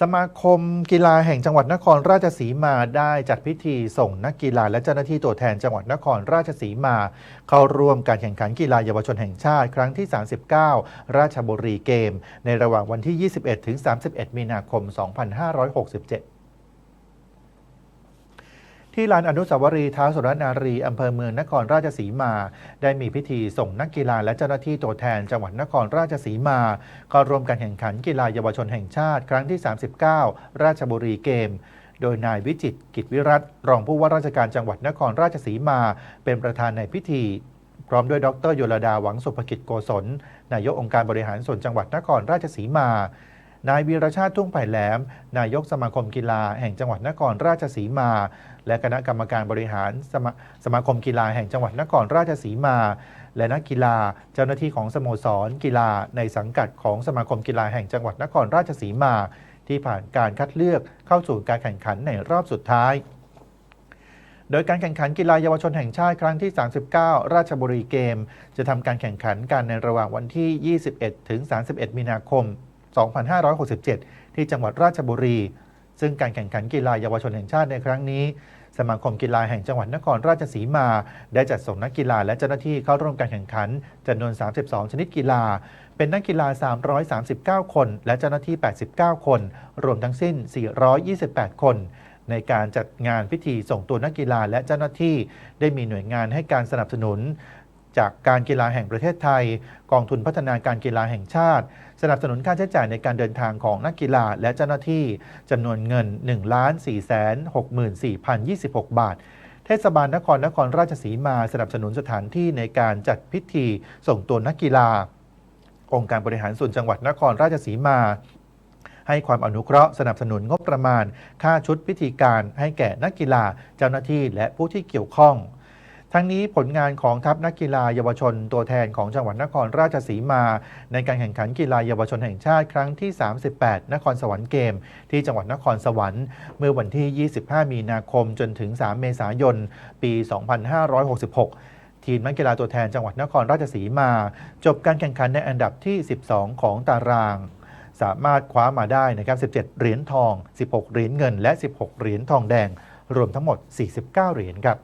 สมาคมกีฬาแห่งจังหวัดนครราชสีมาได้จัดพิธีส่งนักกีฬาและเจ้าหน้าที่ตัวแทนจังหวัดนครราชสีมา เข้าร่วมการแข่งขันกีฬาเยาวชนแห่งชาติครั้งที่ 39 ราชบุรีเกม ในระหว่างวันที่ 21ถึง31 มีนาคม 2567 ที่ลานอนุสาวรีย์ท้าวสุรนารีอำเภอเมืองนครราชสีมา ได้มีพิธีส่งนักกีฬาและเจ้าหน้าที่ตัวแทนจังหวัดนครราชสีมาเข้าร่วมการแข่งขันกีฬาเยาวชนแห่งชาติ ครั้งที่ 39 ราชบุรีเกมโดยนายวิจิตกิจวิรัตรองผู้ว่าราชการจังหวัดนครราชสีมา เป็นประธานในพิธี พร้อมด้วยดรโยลดาหวังสุภกิจโกศลนายกองค์การบริหารส่วนจังหวัดนครราชสีมา นายวีรชาติทุ่งไผ่แหลม นายกสมาคมกีฬาแห่งจังหวัดนครราชสีมา และคณะกรรมการบริหารสมาสมาคมกีฬาแห่งจังหวัดนครราชสีมา และนักกีฬาเจ้าหน้าที่ของสโมสร กีฬาในสังกัดของสมาคมกีฬาแห่งจังหวัดนครราชสีมา ที่ผ่านการคัดเลือกเข้าสู่การแข่งขันในรอบสุดท้าย โดยการแข่งขันกีฬาเยาวชนแห่งชาติครั้งที่ 39 ราชบุรีเกม จะทำการแข่งขันกันในระหว่างวันที่ 21 ถึง 31 มีนาคม 2567 ที่จังหวัดราชบุรี ซึ่งการแข่งขันกีฬาเยาวชนแห่งชาติในครั้งนี้ สมาคมกีฬาแห่งจังหวัดนครราชสีมา ได้จัดส่งนักกีฬาและเจ้าหน้าที่เข้าร่วมการแข่งขันจำนวน 32 ชนิดกีฬา เป็นนักกีฬา 339 คน และเจ้าหน้าที่ 89 คน รวมทั้งสิ้น 428 คนในการจัดงานพิธีส่งตัวนักกีฬาและเจ้าหน้าที่ได้มีหน่วยงานให้การสนับสนุน จากการกีฬาแห่งประเทศไทย กองทุนพัฒนาการกีฬาแห่งชาติ สนับสนุนค่าใช้จ่ายในการเดินทางของนักกีฬาและเจ้าหน้าที่จำนวนเงิน 1 4 6 4 0 26 บาท เทศบาลนครนครราชสีมาสนับสนุนสถานที่ในการจัดพิธีส่งตัวนักกีฬา องค์การบริหารส่วนจังหวัดนครราชสีมาให้ความอนุเคราะห์สนับสนุนงบประมาณ ค่าชุดพิธีการให้แก่นักกีฬา เจ้าหน้าที่และผู้ที่เกี่ยวข้อง ทั้งนี้ผลงานของทัพนักกีฬาเยาวชนตัวแทนของจังหวัดนครราชสีมา ในการแข่งขันกีฬาเยาวชนแห่งชาติครั้งที่ 38 นครสวรรค์เกม ที่จังหวัดนครสวรรค์เมื่อวันที่ 25 มีนาคมจนถึง 3 เมษายน ปี 2566ทีมนักกีฬาตัวแทนจังหวัดนครราชสีมา จบการแข่งขันในอันดับที่ 12 ของตาราง สามารถคว้ามาได้นะครับ 17 เหรียญทอง 16 เหรียญเงิน และ 16 เหรียญทองแดง รวมทั้งหมด 49 เหรียญครับ